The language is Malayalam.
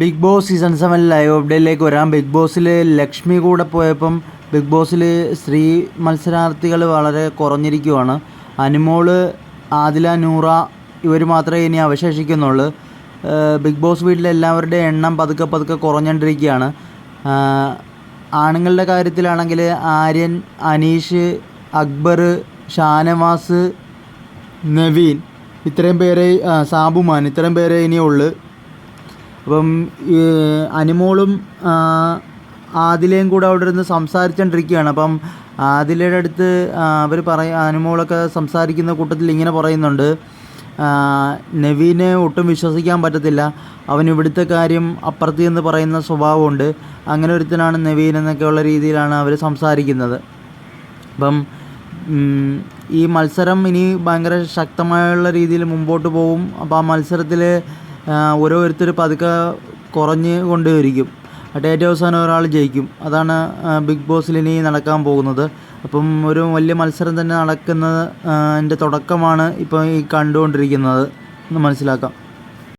Bigg Boss season seven live അപ്ഡേറ്റിലേക്ക് വരാം. ബിഗ് ബോസിൽ ലക്ഷ്മി കൂടെ പോയപ്പം ബിഗ് ബോസിൽ സ്ത്രീ മത്സരാർത്ഥികൾ വളരെ കുറഞ്ഞിരിക്കുവാണ്. അനുമോൾ ആദില നൂറ ഇവർ മാത്രമേ ഇനി അവശേഷിക്കുന്നുള്ളൂ. ബിഗ് ബോസ് വീട്ടിലെ എല്ലാവരുടെയും എണ്ണം പതുക്കെ പതുക്കെ കുറഞ്ഞുകൊണ്ടിരിക്കുകയാണ് ആണുങ്ങളുടെ കാര്യത്തിലാണെങ്കിൽ ആര്യൻ അനീഷ് അക്ബർ ഷാനവാസ് നവീൻ. ഇത്രയും പേരെ സാബുമാൻ ഇത്രയും പേരെ ഇനിയുള്ളു. അപ്പം അനിമോളും ആദിലയും കൂടെ അവിടെ ഇരുന്ന് സംസാരിച്ചുകൊണ്ടിരിക്കുകയാണ് അപ്പം ആദിലയുടെ അടുത്ത് അവർ പറയ അനിമോളൊക്കെ സംസാരിക്കുന്ന കൂട്ടത്തിൽ ഇങ്ങനെ പറയുന്നുണ്ട്. നവീനെ ഒട്ടും വിശ്വസിക്കാൻ പറ്റത്തില്ല. അവൻ ഇവിടുത്തെ കാര്യം അപ്പുറത്ത് എന്ന് പറയുന്ന സ്വഭാവമുണ്ട്. അങ്ങനെ ഒരുത്തനാണ് നവീൻ എന്നൊക്കെയുള്ള രീതിയിലാണ് അവർ സംസാരിക്കുന്നത്. അപ്പം ഈ മത്സരം ഇനി ഭയങ്കര ശക്തമായുള്ള രീതിയിൽ മുമ്പോട്ട് പോകും. അപ്പോൾ ആ മത്സരത്തിൽ ഓരോരുത്തർ പതുക്കെ കുറഞ്ഞ് കൊണ്ടുവരിക്കും. എന്നിട്ട് ഏറ്റവും അവസാനം ഒരാൾ ജയിക്കും. അതാണ് ബിഗ് ബോസിൽ ഇനി നടക്കാൻ പോകുന്നത്. അപ്പം ഒരു വലിയ മത്സരം തന്നെ നടക്കുന്നത് എന്റെ തുടക്കമാണ് ഇപ്പോൾ ഈ കണ്ടുകൊണ്ടിരിക്കുന്നത്. എന്ന് മനസ്സിലാക്കാം.